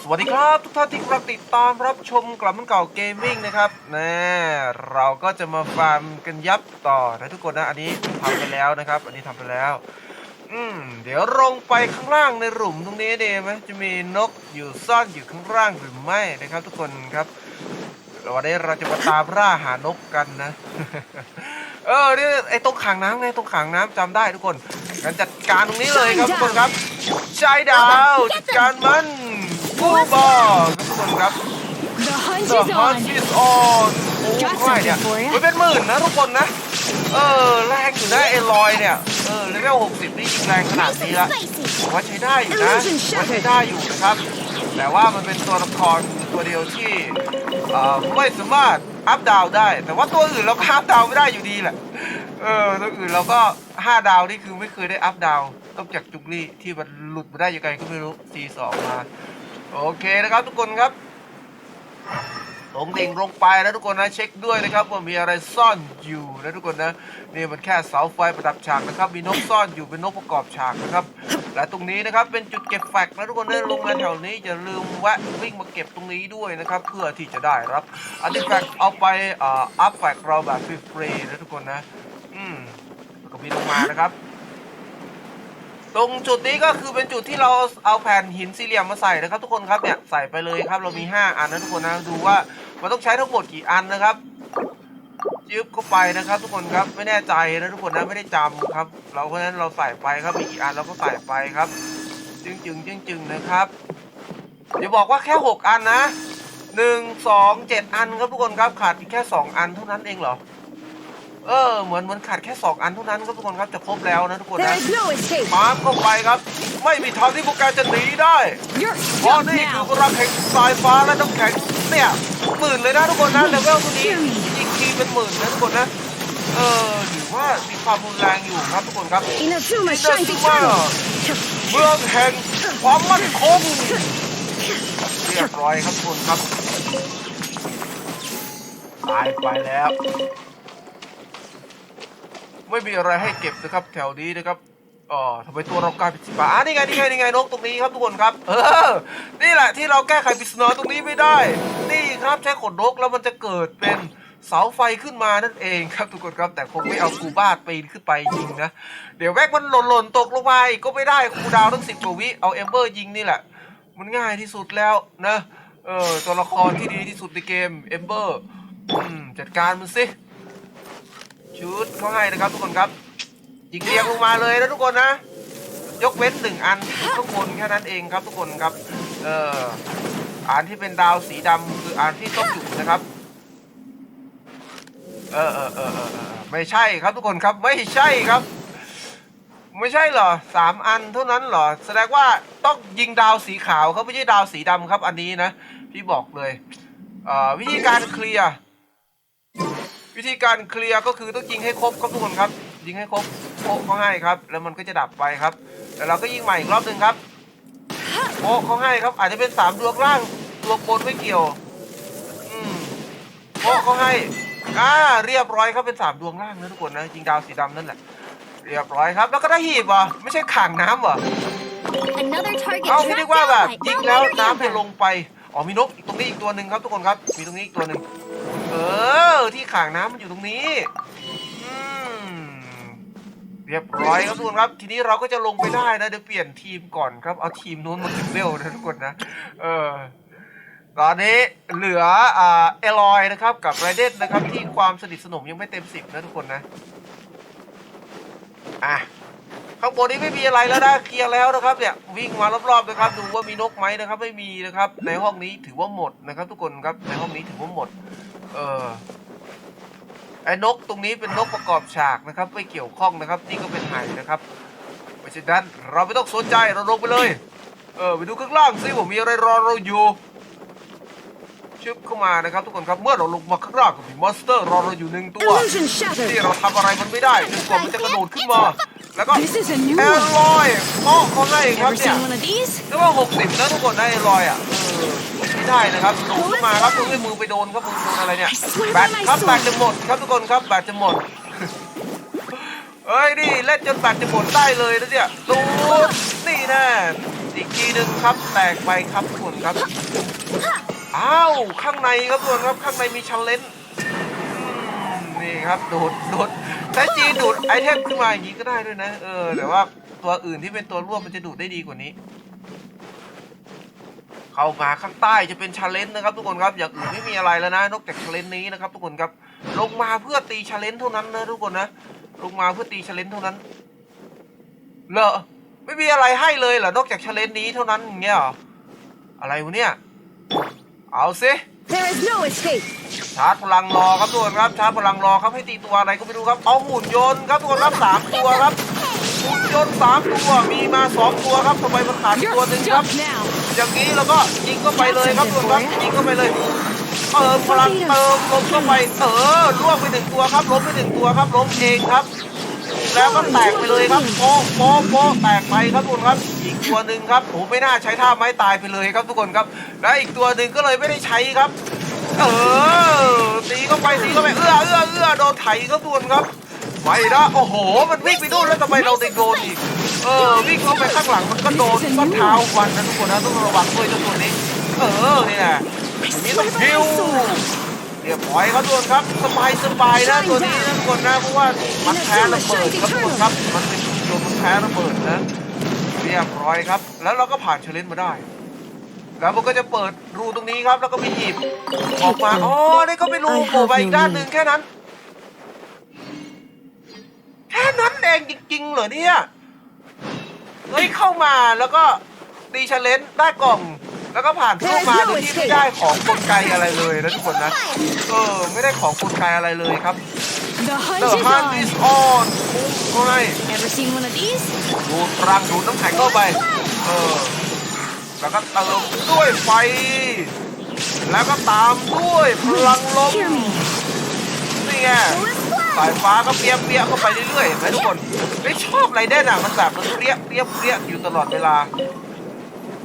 สวัสดีครับทุกท่านที่กำลังติดตามรับชมกลับมันเก่าเกมมิ่งนะครับแน่เราก็จะมาฟาร์มกันยับต่อนะทุกคนนะ อันนี้ทำไปแล้วนะครับ อันนี้ทำไปแล้ว อืมเดี๋ยวลงไปข้างล่างในหลุมตรงนี้ดีไหมจะมีนกอยู่ซ่อนอยู่ข้างล่างหรือไม่นะครับ ทุกคนครับวันนี้เราจะมาตามล่าหานกกันนะ เออนี่ไอ้ตรงขังน้ำไงตรงขังน้ำจำได้ทุกคนกันจัดการตรงนี้เลยครับทุกคนครับชายดาวจัดการมันกูบอลครับทุกคนครับ The hunt The is hunt on. is on โอ้ Got ใช่เนี่ย something for ya มันเป็นหมื่นนะทุกคนนะ เออแรงอยู่นะเอลอยเนี่ย เออเลเวล60 นี่ยิงแรงขนาดนี้ละผมว่าใช้ได้อยู่นะผมว่าใช้ได้อยู่นะครับ แต่ว่ามันเป็นตัวละครตัวเดียวที่เอ่อไม่สามารถ อัพดาวได้ แต่ว่าตัวอื่นเราก็อัพดาวไม่ได้อยู่ดีแหละเออตัวอื่นเราก็ห้าดาวนี่คือไม่เคยได้อัพดาวนอกจากจุกลี่ที่มันหลุดมาได้ยังไงก็ไม่รู้ C2 มา โอเคนะครับทุกคนครับ ลงดิ่งลงไปนะทุกคนนะเช็คด้วยนะครับว่ามีอะไรซ่อนอยู่นะทุกคนนะนี่มันแค่เสาไฟประดับฉากนะครับมีนกซ่อนอยู่เป็นนกประกอบฉากนะครับและตรงนี้นะครับเป็นจุดเก็บแฟกนะทุกคนนะลงมาแถวนี้อย่าลืมแวะวิ่งมาเก็บตรงนี้ด้วยนะครับเพื่อที่จะได้รับอันนี้แฟกเอาไปเอ่ออัพแฟกเราแบบฟรีๆนะทุกคนนะอืมก็มีลงมานะครับตรงจุดนี้ก็คือเป็นจุดที่เราเอาแผ่นหินสี่เหลี่ยมมาใส่นะครับ ทุกคนครับเนี่ยใส่ไปเลยครับเรามี 5 อันนะทุกคนนะดูว่า มันต้องใช้ทั้งหมดกี่อันนะครับยึบเข้าไปนะครับ ทุกคนครับไม่แน่ใจนะทุกคนนะไม่ได้จำครับ เราเพราะฉะนั้นเราใส่ไปครับมีกี่อันเราก็ใส่ไปครับ จึงจึงจึงจึงนะครับเดี๋ยวบอกว่าแค่ 6 อันนะหนึ่งสองเจ็ดอันครับทุกคนครับขาดอีกแค่ 2 อันเท่านั้นเองเหรอ เออเหมือนเหมือนขาดแค่2อันเท่านั้นครับทุกคนครับจะครบแล้วนะทุกคน There นะ is no escape. มาร์คเข้าไปครับ ไม่มีทางที่พวกแกจะหนีได้ You're เพราะ stuck นี่คือ now. พลังแห่งสายฟ้าและน้ำแข็งเนี่ยหมื่นเลยนะทุกคนนะเลเวลตัวนี้ยิงทีเป็นหมื่นนะทุกคนนะเออถือว่ามีความรุนแรงอยู่ครับทุกคนครับ Inazuma นี่ shines คือว่า eternal. เมืองแห่งความมั่นคงเรียบร้อยครับทุกคนครับตายไปแล้ว ไม่มีอะไรให้เก็บนะครับแถวนี้นะครับอ๋อทำไมตัวเรากลายเป็นสีฟ้าอ่านี่ไงนี่ไงนี่ไงนกตรงนี้ครับทุกคนครับ เออ นี่แหละที่เราแก้ไขปริศนาตรงนี้ไม่ได้ นี่ครับใช้ขนนกแล้วมันจะเกิดเป็นเสาไฟขึ้นมานั่นเองครับทุกคนครับแต่คงไม่เอากูบ้าปีนขึ้นไปยิงนะเดี๋ยวแวกมันหล่นหล่นตกลงมาอีกก็ไม่ได้ครูดาวตั้งสิบกว่าวิเอาเอมเบอร์ยิงนี่แหละ มันง่ายที่สุดแล้วนะเออตัวละครที่ดีที่สุดในเกมเอมเบอร์จัดการมันสิ ชุดเขาให้นะครับทุกคนครับยิงเรียงลงมาเลยนะทุกคนนะ ยกเว้นหนึ่งอันข้างบนแค่นั้นเองครับทุกคนครับ เอออันที่เป็นดาวสีดำคืออันที่ต้องอยู่นะครับ เออเออเออเออไม่ใช่ครับทุกคนครับไม่ใช่ครับ ไม่ใช่เหรอสามอันเท่านั้นเหรอแสดงว่าต้องยิงดาวสีขาวเขาไม่ใช่ดาวสีดำครับ อันนี้นะพี่บอกเลยเอ่อวิธีการเคลียร์ วิธีการเคลียร์ก็คือต้องยิงให้ครบครับทุกคนครับ ยิงให้ครบโป๊ะเขาให้ครับ แล้วมันก็จะดับไปครับแล้วเราก็ยิงใหม่อีกรอบหนึ่งครับโป๊ะเขาให้ครับ อาจจะเป็นสามดวงล่างดวงบนไม่เกี่ยวอืมโป๊ะเขาให้อ่าเรียบร้อยครับเป็นสามดวงล่างนะทุกคนนะยิงดาวสีดำนั่นแหละเรียบร้อยครับ แล้วก็ได้หีบเหรอไม่ใช่ขังน้ำเหรอ Another target เอาไม่ได้ tracked ว่าแบบ down. ยิงแล้วน้ำจะลงไปอ๋อมีนกตรงนี้อีกตัวหนึ่งครับทุกคนครับ มีตรงนี้อีกตัวหนึ่ง เออ ที่ขางน้ำมันอยู่ตรงนี้อืมเรียบร้อยครับทุกคนครับ ทีนี้เราก็จะลงไปได้นะ เดี๋ยวเปลี่ยนทีมก่อนครับ เอาทีมนู้นมาถึงเร็วนะทุกคนนะ เออ ตอนนี้เหลืออ่าเอลอยนะครับ กับไรเดนนะครับ ที่ความสนิทสนมยังไม่เต็มสิบนะทุกคนนะ อะข้างบนนี้ไม่มีอะไรแล้วนะเคลียร์แล้วนะครับเนี่ยวิ่งมารอบๆนะครับ ดูว่ามีนกไหมนะครับ ไม่มีนะครับ ในห้องนี้ถือว่าหมดนะครับ ทุกคนครับในห้องนี้ถือว่าหมด เออ ไอ้นกตรงนี้เป็นนกประกอบฉากนะครับ ไม่เกี่ยวข้องนะครับ นี่ก็เป็นไหนะครับเพราะฉะนั้นเราไม่ต้องสนใจเราลงไปเลย เออไปดูข้างล่างซิว่ามีอะไรรอเราอยู่ชึบเข้ามานะครับ ทุกคนครับเมื่อเราลงมาข้างล่างก็มีมอนสเตอร์รอเราอยู่หนึ่งตัว Illusion ที่ shattered. เราทำอะไรมันไม่ได้จนกว่ามันจะกระโดดขึ้นมา แล้วก็ This is a new แอ one. ลลอยโอ้เขาให้ครับ Ever เนี่ย seen one of these? เรียกว่าหกสิบนะทุกคนได้แอลลอยอะเออ ไม่ได้นะครับโดดขึ้นมาครับตรงนี้มือไปโดนครับมือโดนอะไรเนี่ย I swear แบ by ต my ครับแบต sword. จะหมดครับทุกคนครับแบตจะหมดเอ้ยนี่เล่นจนแบตจะหมดได้เลยนะเนี่ยดูดนี่แน่อีกทีหนึ่งครับแตกไปครับทุกคนครับอ้าวข้างในครับทุกคนครับข้างในมีชันเลนนี่ครับดูดดูดใช้จีดูดไอเทมขึ้นมาอย่างนี้ก็ได้ด้วยนะเออแต่ว่าตัวอื่นที่เป็นตัวร่วมมันจะดูดได้ดีกว่านี้ เข้ามาข้างใต้จะเป็นชาเลนจ์นะครับทุกคนครับอย่างอื่นไม่มีอะไรแล้วนะ นอกจากชาเลนจ์นี้นะครับทุกคนครับลงมาเพื่อตีชาเลนจ์เท่านั้นนะทุกคนนะลงมาเพื่อตีชาเลนจ์เท่านั้นเหรอไม่มีอะไรให้เลยเหรอนอกจากชาเลนจ์นี้เท่านั้นอย่างเงี้ยเหรออะไรวะเนี่ยเอาสิ There is no escape. ชาร์จพลังรอครับทุกคนครับชาร์จพลังรอครับให้ตีตัวอะไรก็ไม่รู้ครับเอาหุ่นยนต์ครับทุกคนครับสามตัวครับหุ่นยนต์สามตัวมีมาสองตัวครับทำไมมันขาดตัว You're หนึ่งครับ stuck now. อย่างนี้แล้วก็ยิงเข้าไปเลยครับทุกคนครับยิงเข้าไปเลยเติมพลังเติมลมเข้าไปเออล่วงไปหนึ่งตัวครับล้มไปหนึ่งตัวครับล้มเองครับ แล้วก็แตกไปเลยครับโป๊ะโป๊ะโป๊ะแตกไปครับทุกคนครับอีกตัวหนึ่งครับผมไม่น่าใช้ท่าไม้ตายไปเลยครับทุกคนครับ และอีกตัวหนึ่งก็เลยไม่ได้ใช้ครับ เออตีเข้าไปตีเข้าไปเอื้อเอื้อเอื้อโดนไถครับทุกคนครับ ไม่นะโอ้โห มันวิ่งไปโน่นแล้วทำไมเราได้โดนอีก เออ วิ่งเข้าไปข้างหลังมันก็โดนก็เท้าฟันนะทุกคนนะต้องระวังด้วยเจ้าตัวนี้ เออนี่แหละอย่างนี้ต้องพิวเรียบร้อยครับทุกคนครับสบายสบายนะตัวนี้นะทุกคนนะเพราะว่ามันแพ้ระเบิดครับทุกคนครับ มันเป็นโดนมันแพ้ระเบิดนะเรียบร้อยครับ แล้วเราก็ผ่านเชลเลนมาได้แล้วมันก็จะเปิดรูตรงนี้ครับ แล้วก็ไปหยิบออกมา อ๋อ นี่ก็เป็นรูโผล่ไปอีกด้านหนึ่งแค่นั้น นั้นเองจริงๆเหรอเนี่ยเฮ้ยเข้ามาแล้วก็ตีชาเลนจ์ได้กล่อง แล้วก็ผ่านเข้ามาโดยที่ไม่ได้ของกลไกอะไรเลยนะทุกคนนะ เออ ไม่ได้ของกลไกอะไรเลยครับ The hunt The is hunt on. is on พุ่งเข้าไป Ever seen one of these? ดูดพลังดูดน้ำแข็งเข้าไป เออ แล้วก็เติมด้วยไฟ แล้วก็ตามด้วยพลังลม Hear me. นี่ไง สายฟ้าก็เปรี้ยเปรี้ยเข้าไปเรื่อยๆเห็นไหมทุกคนไม่ชอบไรเด่นอะมันแบบมันเปรี้ยเปรี้ยเปี้ยอยู่ตลอดเวลา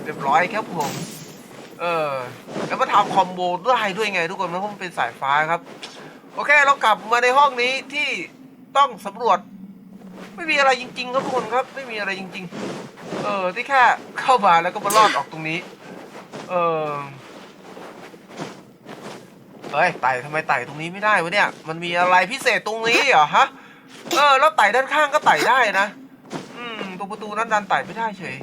เรียบร้อยครับผม เออ แล้วก็ทำคอมโบด้วยด้วยไงทุกคนเพราะมันเป็นสายฟ้าครับ โอเคเรากลับมาในห้องนี้ที่ต้องสำรวจ ไม่มีอะไรจริง ๆ ครับทุกคนครับ ไม่มีอะไรจริง ๆ เออที่แค่เข้ามาแล้วก็มารอดออกตรงนี้ เออ เฮ้ยไต่ทำไมไต่ตรงนี้ไม่ได้วะเนี่ย มันมีอะไรพิเศษตรงนี้เหรอฮะ เออ แล้วไต่ด้านข้างก็ไต่ได้นะ อืม ตรงประตูนั้นดันไต่ไม่ได้เฉย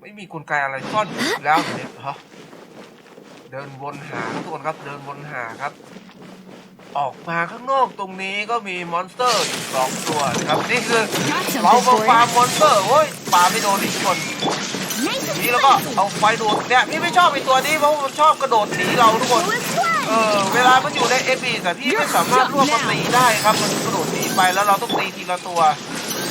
ไม่มีกลไกอะไรซ่อนอยู่แล้วเนี่ยฮะเดินวนหาครับทุกคนครับ เดินวนหาครับ ออกมาข้างนอกตรงนี้ก็มีมอนสเตอร์อีกสองตัวนะครับ นี่คือเรา something มา for ฟาร์มมอนสเตอร์โอ้ยปาไม่โดนอีกคน นี่แล้วก็ spicy. เอาไฟดูดเนี่ยพี่ไม่ชอบไอตัวนี้เพราะมันชอบกระโดดหนีเราทุกคน Blue squad. เออเวลามันอยู่ในเอพีแต่พี่ไม่สามารถรวบมันตีได้ครับมันกระโดดหนีไปแล้วเราต้องตีทีละตัว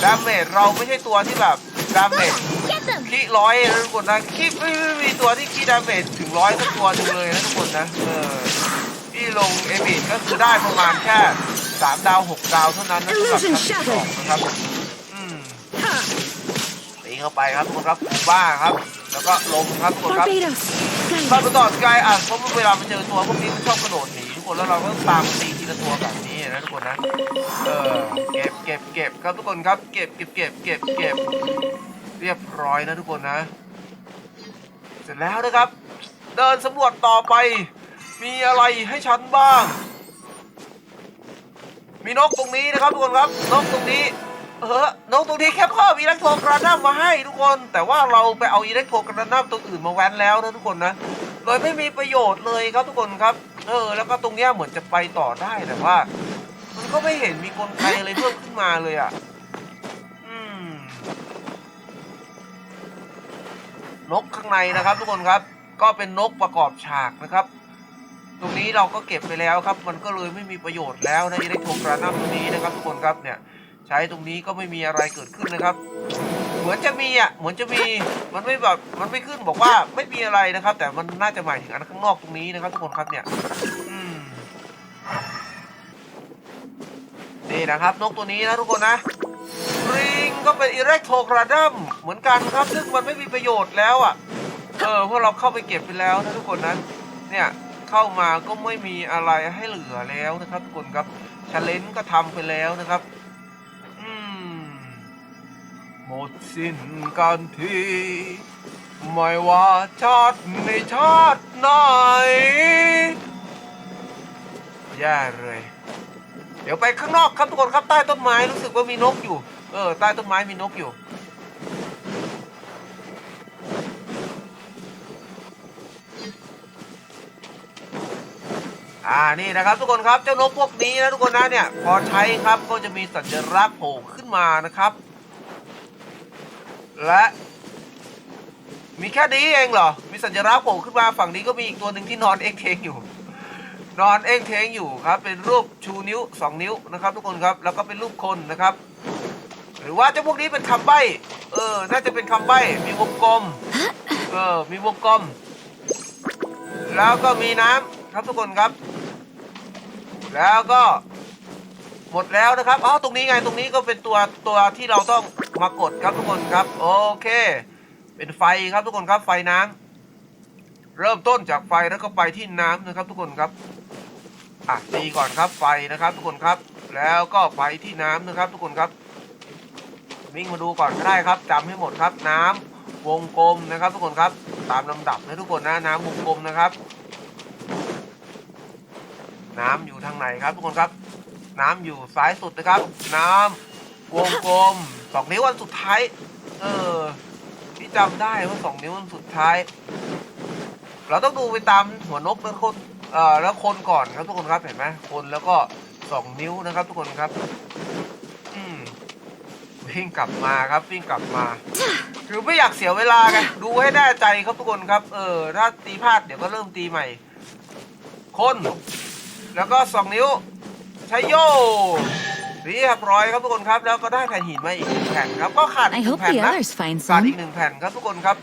ดาเมจเราไม่ใช่ตัวที่แบบดาเมจ Get them. ขี้ร้อยนะทุกคนนะขี้ไม่ไม่มีตัวที่ขี้ดาเมจถึงร้อยสักตัวหนึงเลยนะทุกคนนะเออพี่ลงเอพีก็คือได้ประมาณแค่สามดาวหกดาวเท่านั้นนะสำหรับชั้นที่สองนะครับอืม Huh. ตีเข้าไปครับทุกคนครับคูบ้าครับแล้วก็ลงครับทุกคนครับ Barbados. ถ้าไปต่อสกายอะเพราะเวลามันเจอตัวพวกนี้มันชอบกระโดดหนีทุกคนแล้วเราก็ตามตีทีละตัวแบบนี้นะทุกคนนะเออเก็บเก็บเก็บครับทุกคนครับเก็บเก็บเก็บเก็บเก็บเรียบร้อยนะทุกคนนะ เสร็จแล้วนะครับ เดินสำรวจต่อไป มีอะไรให้ฉันบ้าง มีนกตรงนี้นะครับทุกคนครับนกตรงนี้ เออนกตรงนี้แค่พิ่มอิเล็กโทรกรานัมมาให้ทุกคน แต่ว่าเราไปเอาอิเล็กโทรกรานัมตัวอื่นมาแว้นแล้วนะทุกคนนะโดยไม่มีประโยชน์เลยครับทุกคนครับ เออ แล้วก็ตรงเนี้ยเหมือนจะไปต่อได้แต่ว่า มันก็ไม่เห็นมีกลไกอะไรเพิ่มขึ้นมาเลยอะอืมนกข้างในนะครับ ทุกคนครับ ก็เป็นนกประกอบฉากนะครับ ตรงนี้เราก็เก็บไปแล้วครับ มันก็เลยไม่มีประโยชน์แล้วนะอิเล็กโทรกรานัมตรงนี้นะครับ ทุกคนครับเนี่ย ใช้ตรงนี้ก็ไม่มีอะไรเกิดขึ้นนะครับ เหมือนจะมีอะเหมือนจะมีมันไม่แบบมันไม่ขึ้นบอกว่าไม่มีอะไรนะครับ แต่มันน่าจะหมายถึงอันข้างนอกตรงนี้นะครับทุกคนครับเนี่ยนี่นะครับนกตัวนี้นะทุกคนนะริงก็เป็นอิเล็กโทรกราดัมเหมือนกันครับ ซึ่งมันไม่มีประโยชน์แล้วอะเออพวกเราเข้าไปเก็บไปแล้วนะทุกคนนะเนี่ยเข้ามาก็ไม่มีอะไรให้เหลือแล้วนะครับทุกคนครับชาเลนจ์ก็ทำไปแล้วนะครับ มดสิ้นกันที ไม่ว่าชาติในชาติไหน แย่เลย เดี๋ยวไปข้างนอกครับทุกคนครับใต้ต้นไม้รู้สึกว่ามีนกอยู่ เออ ใต้ต้นไม้มีนกอยู่อ่านี่นะครับทุกคนครับเจ้านกพวกนี้นะทุกคนนะเนี่ยพอใช้ครับก็จะมีสัญลักษณ์โผล่ขึ้นมานะครับ และมีแค่นี้เองเหรอ มีสัญลักษณ์โผล่ขึ้นมาฝั่งนี้ก็มีอีกตัวหนึ่งที่นอนเอ็กเทงอยู่ นอนเอ็กเทงอยู่ครับ เป็นรูปชูนิ้ว 2 นิ้วนะครับ ทุกคนครับ แล้วก็เป็นรูปคนนะครับ หรือว่าเจ้าพวกนี้เป็นคำใบ้ เออ น่าจะเป็นคำใบ้ มีวงกลม เออ มีวงกลม แล้วก็มีน้ำครับทุกคนครับ แล้วก็ หมดแล้วนะครับอ๋อตรงนี้ไงตรงนี้ก็เป็นตัวตัวที่เราต้องมากดครับทุกคนครับโอเค เป็นไฟครับทุกคนครับไฟน้ำเริ่มต้นจากไฟแล้วก็ไปที่น้ำนะครับ ทุกคนครับอะตีก่อนครับไฟนะครับ ทุกคนครับ แล้วก็ไปที่น้ำนะครับ ทุกคนครับ วิ่งมาดูก่อนก็ได้ครับจำให้หมดครับ น้ำวงกลมนะครับ ทุกคนครับ ตามลำดับนะทุกคนนะน้ำวงกลมนะครับ น้ำอยู่ทางไหนครับ ทุกคนครับ น้ำอยู่ซ้ายสุดนะครับ น้ำวงกลมสองนิ้ววันสุดท้าย เออพี่จำได้ว่าสองนิ้ววันสุดท้าย เราต้องดูไปตามหัวนกแล้วคนเอ่อแล้วคนก่อนครับทุกคนครับเห็นไหมคนแล้วก็สองนิ้วนะครับ ทุกคนครับอืมวิ่งกลับมาครับวิ่งกลับมาคือไม่อยากเสียเวลาไงดูให้แน่ใจครับทุกคนครับ เออ ถ้าตีพลาดเดี๋ยวก็เริ่มตีใหม่ คน แล้วก็สองนิ้ว ใช้โยเรียบร้อยครับทุกคนครับ แล้วก็ได้แผ่นหินมาอีกหนึ่งแผ่นครับ ก็ขาดอี I กหนึ่ hope งแผ่น the นะ others find ขาดอีก some. หนึ่งแผ่นครับทุกคนครับ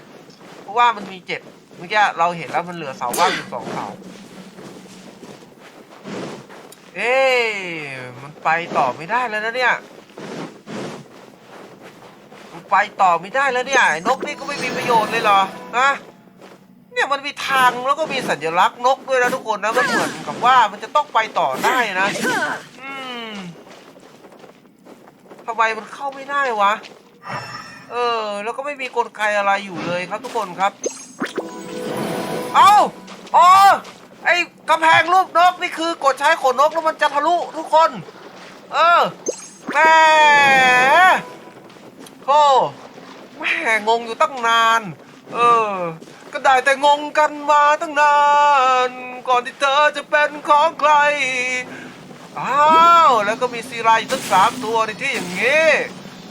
เพราะว่ามันมีเจ็ดเมื่อกี้เราเห็นแล้วมันเหลือเสาว่างอยู่สองเสา เอ๊ะมันไปต่อไม่ได้แล้วนะเนี่ยมันไปต่อไม่ได้แล้วเนี่ยไอ้นกนี่ก็ไม่มีประโยชน์เลยเหรอนะ เนี่ยมันมีทางแล้วก็มีสัญลักษณ์นกด้วยนะทุกคนนะมันเหมือนกับว่ามันจะต้องไปต่อได้นะอืมทำไมมันเข้าไม่ได้วะ เออ แล้วก็ไม่มีกลไกอะไรอยู่เลยครับทุกคนครับ เอาอ๋อไอ้กำแพงรูปนกนี่คือกดใช้ขนนกแล้วมันจะทะลุทุกคน เออแหมโอ้แหมงงอยู่ตั้งนาน เออ ก็ได้แต่งงกันมาตั้งนาน ก่อนที่เธอจะเป็นของใคร อ้าวแล้วก็มีซีไรายอยู่ตั้งสามตัวในที่อย่างนี้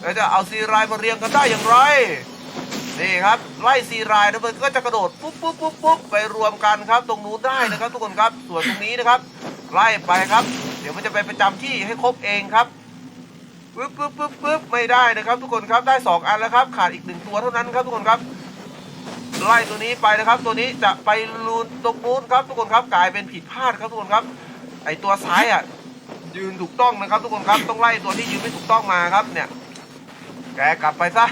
แล้วจะเอาซีไรมาเรียงกันได้อย่างไร นี่ครับไล่ซีไรายแล้วมันก็จะกระโดดปุ๊บปุ๊บปุ๊บปุ๊บไปรวมกันครับตรงนู้นได้นะครับ ทุกคนครับส่วนตรงนี้นะครับ ไล่ไปครับ เดี๋ยวมันจะไปประจำที่ให้ครบเองครับปุ๊บปุ๊บปุ๊บปุ๊บไม่ได้นะครับ ทุกคนครับได้สองอันแล้วครับ ขาดอีกหนึ่งตัวเท่านั้นครับทุกคนครับ ไล่ตัวนี้ไปนะครับ ตัวนี้จะไปลูนตรงนู้นครับทุกคนครับกลายเป็นผิดพลาดครับทุกคนครับ ไอตัวซ้ายอะยืนถูกต้องนะครับ ทุกคนครับต้องไล่ตัวที่ยืนไม่ถูกต้องมาครับเนี่ย แกกลับไปซะ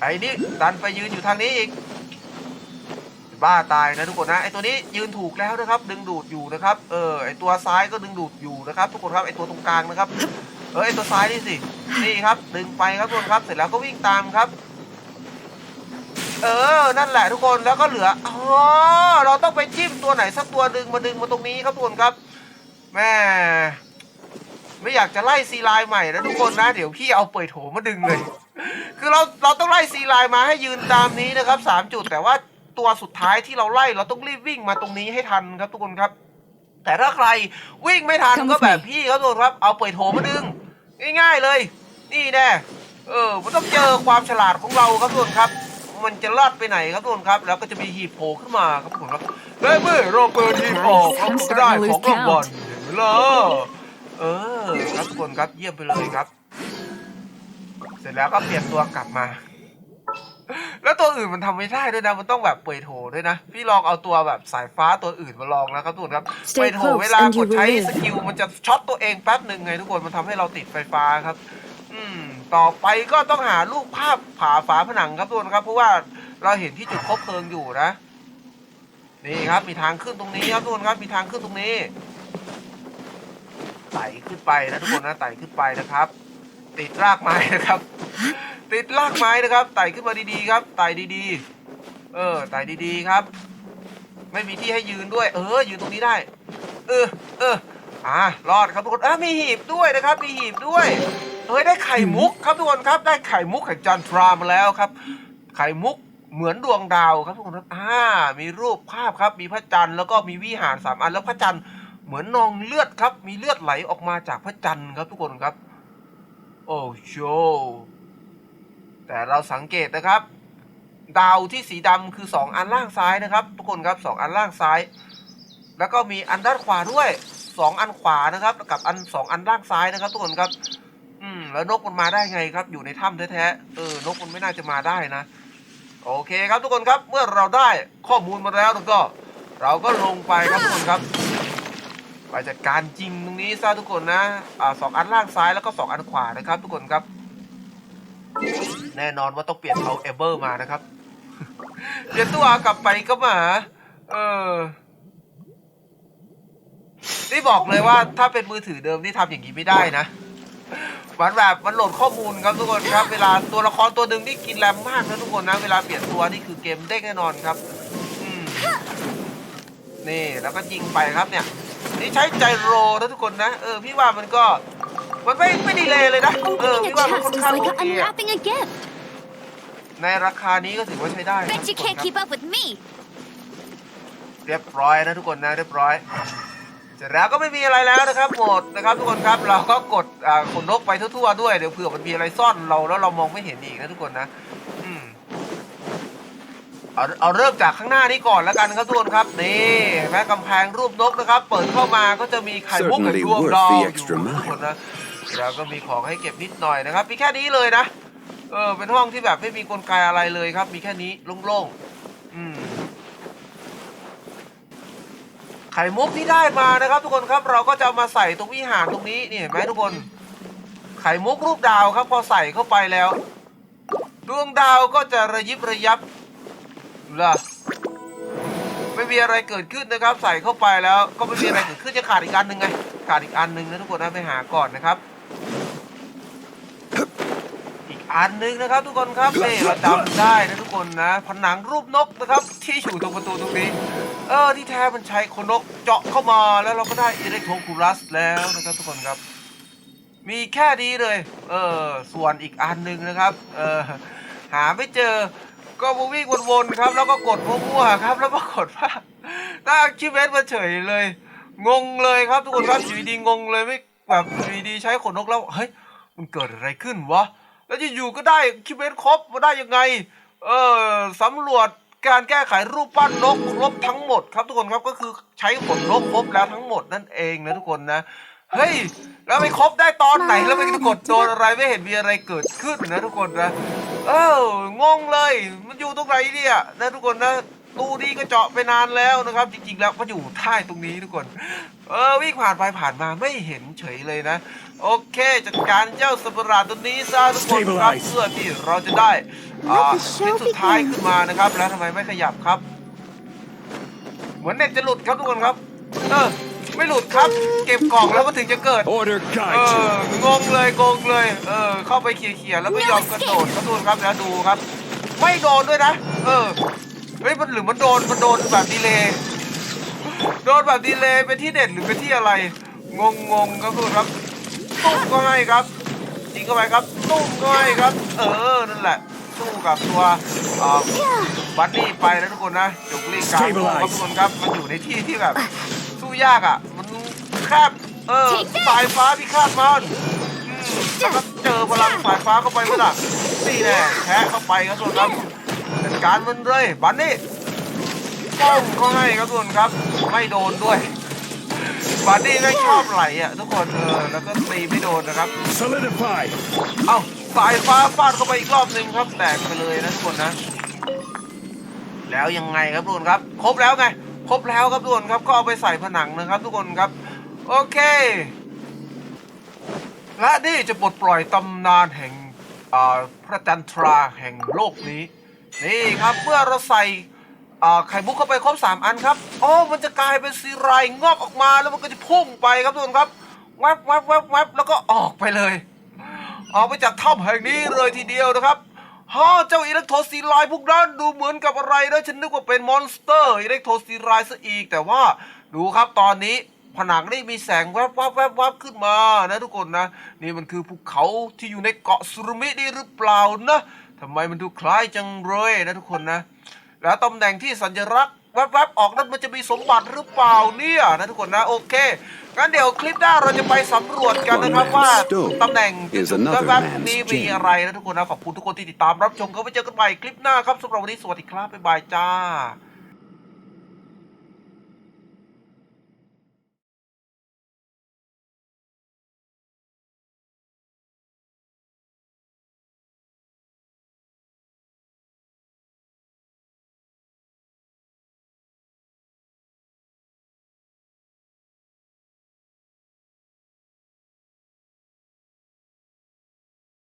ไอ้นี่ดันไปยืนอยู่ทางนี้อีก บ้าตายนะทุกคนนะไอตัวนี้ยืนถูกแล้วนะครับ ดึงดูดอยู่นะครับ เออไอตัวซ้ายก็ดึงดูดอยู่นะครับ ทุกคนครับไอตัวตรงกลางนะครับ เออไอตัวซ้ายนี่สินี่ครับ ดึงไปครับทุกคนครับ เสร็จแล้วก็วิ่งตามครับ เออ นั่นแหละทุกคนแล้วก็เหลืออ๋อเราต้องไปจิ้มตัวไหนสักตัวดึงมาดึงมาตรงนี้ครับทุกคนครับแม่ไม่อยากจะไล่ซีไลน์ใหม่นะทุกคนนะ เดี๋ยวพี่เอาเปิดโถมาดึงเลย คือเราเราต้องไล่ซีไลน์มาให้ยืนตามนี้นะครับสามจุดแต่ว่าตัวสุดท้ายที่เราไล่เราต้องรีบวิ่งมาตรงนี้ให้ทันครับทุกคนครับ แต่ถ้าใครวิ่งไม่ทัน Come ก็ with แบบ me พี่ครับทุกคนครับ เอาเปิดโถมาดึง ง่าย ๆเลย นี่แน่เออมันต้องเจอความฉลาดของเราครับทุกคนครับ มันจะลอดไปไหนครับทุกคนครับ แล้วก็จะมีหีบโผล่ขึ้นมาครับทุกคนครับและเมื่อเราเปิดหีบออกเราก็ได้ของรางวัลเห็นไหมล่ะเออครับทุกคนครับเยี่ยมไปเลยครับ เสร็จแล้วก็เปลี่ยนตัวกลับมา แล้วตัวอื่นมันทำไม่ได้ด้วยนะมันต้องแบบเปิดโถด้วยนะ พี่ลองเอาตัวแบบสายฟ้าตัวอื่นมาลองแล้วครับทุกคนครับ Stay เปิดโถ close เวลา and ก you ด will ใช้ live สกิลมันจะช็อตตัวเองแป๊บหนึ่งไงทุกคนมันทำให้เราติดไฟฟ้าครับ อืม ต่อไปก็ต้องหารูปภาพผาฝาผนังครับทุกคนครับ เพราะว่าเราเห็นที่จุดคบเพลิงอยู่นะ นี่ครับมีทางขึ้นตรงนี้ครับทุกคนครับมีทางขึ้นตรงนี้ไต่ขึ้นไปนะทุกคนนะไต่ขึ้นไปนะครับ ติดรากไม้นะครับ ติดลากไม้นะครับไต่ขึ้นมาดีๆครับไต่ดีๆ เออไต่ดีๆครับ ไม่มีที่ให้ยืนด้วย เออยืนตรงนี้ได้ เออเอออ่ารอดครับทุกคนเออมีหีบด้วยนะครับ มีหีบด้วย เฮ้ยได้ไข่มุกครับทุกคนครับได้ไข่มุกแห่งจันทรามาแล้วครับ ไข่มุกเหมือนดวงดาวครับทุกคนครับอ่ามีรูปภาพครับ มีพระจันทร์แล้วก็มีวิหารสามอันแล้วพระจันทร์เหมือนนองเลือดครับ มีเลือดไหลออกมาจากพระจันทร์ครับทุกคนครับ โอ้โชแต่เราสังเกตนะครับ ดาวที่สีดำคือสองอันล่างซ้ายนะครับ ทุกคนครับสองอันล่างซ้าย แล้วก็มีอันด้านขวาด้วยสองอันขวานะครับ กับอันสองอันล่างซ้ายนะครับ ทุกคนครับ อืม แล้วนกมันมาได้ไงครับ อยู่ในถ้ำแท้ๆเออนกมันไม่น่าจะมาได้นะ โอเคครับทุกคนครับเมื่อเราได้ข้อมูลมาแล้วแล้วก็ เราก็ลงไปครับทุกคนครับไปจัดการจริงตรงนี้ซะทุกคนนะอ่าสองอันล่างซ้ายแล้วก็สองอันขวานะครับ ทุกคนครับ แน่นอนว่าต้องเปลี่ยนเอาเอเบอร์มานะครับ เปลี่ยนตัวกลับไปก็มาเออนี่บอกเลยว่าถ้าเป็นมือถือเดิมนี่ทำอย่างนี้ไม่ได้นะ มันแบบมันโหลดข้อมูลครับทุกคนครับ เวลาตัวละครตัวหนึ่งนี่กินแรมมากนะทุกคนนะ เวลาเปลี่ยนตัวนี่คือเกมเด้งแน่นอนครับอืมนี่แล้วก็ยิงไปครับเนี่ย นี่ใช้ใจโรนะทุกคนนะเออพี่ว่ามันก็มันไม่ไม่ดีเลยเลยนะเออ Opening พี่ a ว่ามัน chest ค่อน is ข้าง like โอเคอะ unwrapping a gift. ในราคานี้ก็ถือว่าใช้ได้นะ Bet ทุ you กคน can't ครับ keep up with me. เรียบร้อยนะทุกคนนะเรียบร้อย เสร็จแล้วก็ไม่มีอะไรแล้วนะครับหมดนะครับทุกคนครับเราก็กดอ่าขนนกไปทั่วๆด้วยเดี๋ยวเผื่อมันมีอะไรซ่อนเราแล้วเรามองไม่เห็นอีกนะทุกคนนะอืมเอาเอาเริ่มจากข้างหน้านี้ก่อนแล้วกันครับทุกคนครับนี่เห็นไหมกำแพงรูปนกนะครับ เปิดเข้ามาก็จะมีไข่มุกกับ Certainly ดวง worth ดาว the อยู่ extra ทุก mile คนนะแล้วก็มีของให้เก็บนิดหน่อยนะครับมีแค่นี้เลยนะเออเป็นห้องที่แบบไม่มีกลไกอะไรเลยครับ มีแค่นี้โล่งๆอืม ไข่มุกที่ได้มานะครับ ทุกคนครับเราก็จะมาใส่ตรงวิหารตรงนี้นี่เห็นไหมทุกคน ไข่มุกรูปดาวครับ พอใส่เข้าไปแล้ว ดวงดาวก็จะระยิบระยับล่ะไม่มีอะไรเกิดขึ้นนะครับ ใส่เข้าไปแล้วก็ไม่มีอะไรเกิดขึ้นจะขาดอีกอันหนึ่งไงขาดอีกอันหนึ่งนะทุกคนนะไปหาก่อนนะครับ อีกอันหนึ่งนะครับทุกคนครับนี่เราจำได้นะทุกคนนะ ผนังรูปนกนะครับ ที่อยู่ตรงประตูตรงนี้ เออที่แท้มันใช้คนนกเจาะเข้ามาแล้วเราก็ได้อิเล็กโทรคูลัสแล้วนะครับทุกคนครับ มีแค่นี้เลย เออส่วนอีกอันหนึ่งนะครับ เออหาไม่เจอก็มาวิ่งวนๆครับ แล้วก็กดมั่วๆครับ แล้วปรากฏว่าตั้งคิวเวสมาเฉยเลย งงเลยครับทุกคนครับอยู่ดีๆงงเลยไม่แบบอยู่ดีๆใช้ขนนกแล้วเฮ้ยมันเกิดอะไรขึ้นวะ แล้วจะอยู่ก็ได้คิวเวนครบมาได้ยังไง เออสำรวจการแก้ไขรูปปั้นนกครบทั้งหมดครับทุกคนครับก็คือใช้ขนนกครบแล้วทั้งหมดนั่นเองนะทุกคนนะ เฮ้ย แล้วไปครบได้ตอนไหนแล้วไปกดโดนอะไรไม่เห็นมีอะไรเกิดขึ้นนะทุกคนนะ เอองงเลยมันอยู่ตรงไหนเนี่ยนะทุกคนนะ ตู้นี้ก็เจาะไปนานแล้วนะครับ จริงๆ แล้วมันอยู่ใต้ตรงนี้ทุกคน เออวิ่งผ่านไปผ่านมาไม่เห็นเฉยเลยนะ โอเค จัดการเจ้าสัตว์ประหลาดตัวนี้ซะทุกคนครับ Stabilize เพื่อที่เราจะได้อ่า Let the ชิ้น show สุดท้าย begin ขึ้นมานะครับ แล้วทำไมไม่ขยับครับ เหมือนเน็ตจะหลุดครับทุกคนครับ เออไม่หลุดครับ เก็บกล่องแล้วมันถึงจะเกิด Order เอ guide องงเลยงงเลย เออ เข้าไปเขี่ยๆแล้วไม่ยอมกระโดดกระโดดครับแล้วดูครับ ไม่โดนด้วยนะ เออ เฮ้ยมันหรือมันโดนมันโดนแบบดีเลย์โดนแบบดีเลย์เป็นที่เด็ดหรือเป็นที่อะไร งงงๆครับทุกคนครับตุ้มก็ให้ครับยิงเข้าไปครับตุ้มก็ให้ครับ เออนั่นแหละสู้กับตัวอ่าบัตนี่ไปนะทุกคนนะจกลีกกลางคู่ครับทุกคนครับมันอยู่ในที่ที่แบบสู้ยากอะ มันแคบเออสายฟ้าพิฆาตมันอืมแล้วก็เจอพลังสายฟ้าเข้าไปเมื่อไหร่นี่แน่แพ้เข้าไปครับทุกคนครับ จัดการมันเลยบัตนี่ป้องเขาให้ครับทุกคนครับ ไม่โดนด้วยบัตนี่ไม่งชอบไหลอะทุกคนเออแล้วก็ตีไม่โดนนะครับ Solidify เอ้าสายฟ้าฟาดเข้าไปอีกรอบหนึ่งครับแตกไปเลยนะทุกคนนะ แล้วยังไงครับทุกคนครับ ครบแล้วไง ครบแล้วครับทุกคนครับก็เอาไปใส่ผนังนะครับ ทุกคนครับ โอเค และนี่จะปลดปล่อยตำนานแห่งอ่าพระจันทราแห่งโลกนี้ นี่ครับเมื่อเราใส่ไข่มุกเข้าไปครบสามอันครับโอ้มันจะกลายเป็นซีไรายงอกออกมาแล้วมันก็จะพุ่งไปครับทุกคนครับแวบแวบแวบแวบแล้วก็ออกไปเลย ออกไปจากถ้ำแห่งนี้เลยทีเดียวนะครับฮ่าเจ้าอิเล็กโทรซีไลน์พวกนั้นดูเหมือนกับอะไรนะฉันนึกว่าเป็นมอนสเตอร์อิเล็กโทรซีไลน์ซะอีก แต่ว่าดูครับตอนนี้ผนังนี่มีแสงแวบวับแวบวับขึ้นมานะทุกคนนะ นี่มันคือภูเขาที่อยู่ในเกาะสุรุมินี่หรือเปล่านะ ทำไมมันดูคล้ายจังเลยนะทุกคนนะ แล้วตำแหน่งที่สัญลักษณ์แวบๆออกนั้นมันจะมีสมบัติหรือเปล่าเนี่ยนะทุกคนนะโอเคงั้นเดี๋ยวคลิปหน้าเราจะไปสำรวจกันนะครับ One ว่า man's stone ตำแหน่ง is another แวบ man's ๆนี้มี gem อะไรนะทุกคนนะขอบคุณทุกคนที่ติดตามรับชมก็ไปเจอกันใหม่คลิปหน้าครับสำหรับวันนี้สวัสดีครับบ๊ายบายจ้า